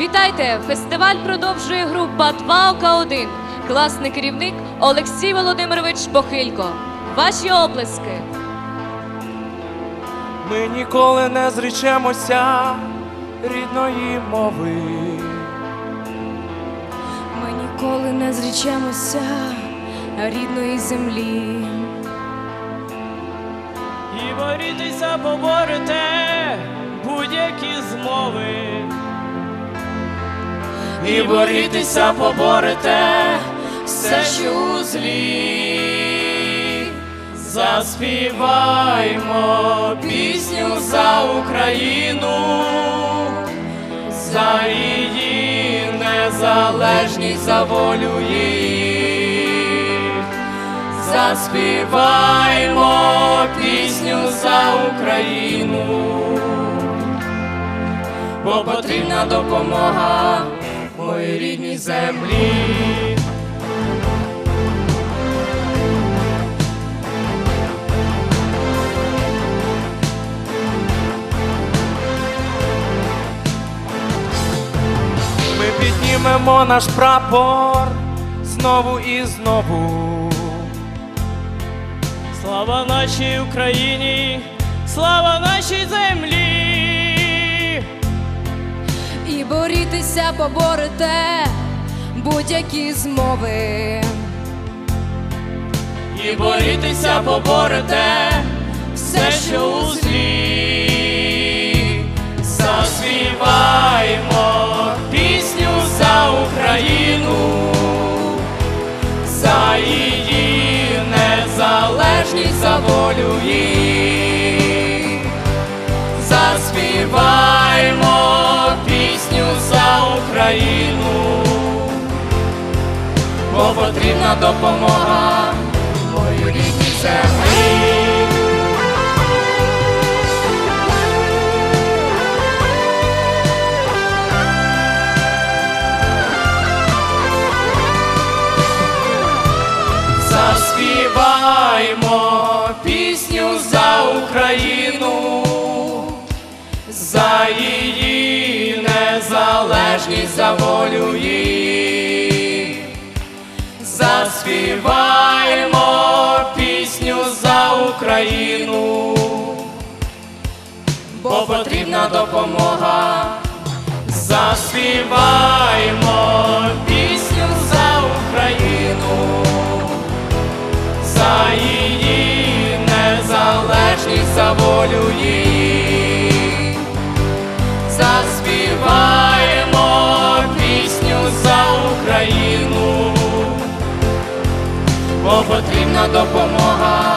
Вітайте! Фестиваль продовжує група 2ОК1. Класний керівник Олексій Володимирович Похилько. Ваші оплески. Ми ніколи не зречемося рідної мови. Ми ніколи не зрічемося рідної землі. І борітися поборете будь-які змови. І борітися поборете все, що злі. Заспіваймо пісню за Україну, за її незалежність, за волю її. Заспіваймо пісню за Україну, бо потрібна допомога моїй рідній землі. Ми піднімемо наш прапор знову і знову. Слава нашій Україні, слава нашій землі. І борітися поборете будь-які змови. І борітися поборете все, що у злі. Заспіваймо пісню за Україну, за її незалежність, за волю її. Заспіваймо потрібна допомога моїй рідній землі. Заспіваймо пісню за Україну, за її незалежність, за волю її. Заспіваймо пісню за Україну, бо потрібна допомога. Заспіваймо пісню за Україну, за її незалежність, за волю її. потрібна допомога.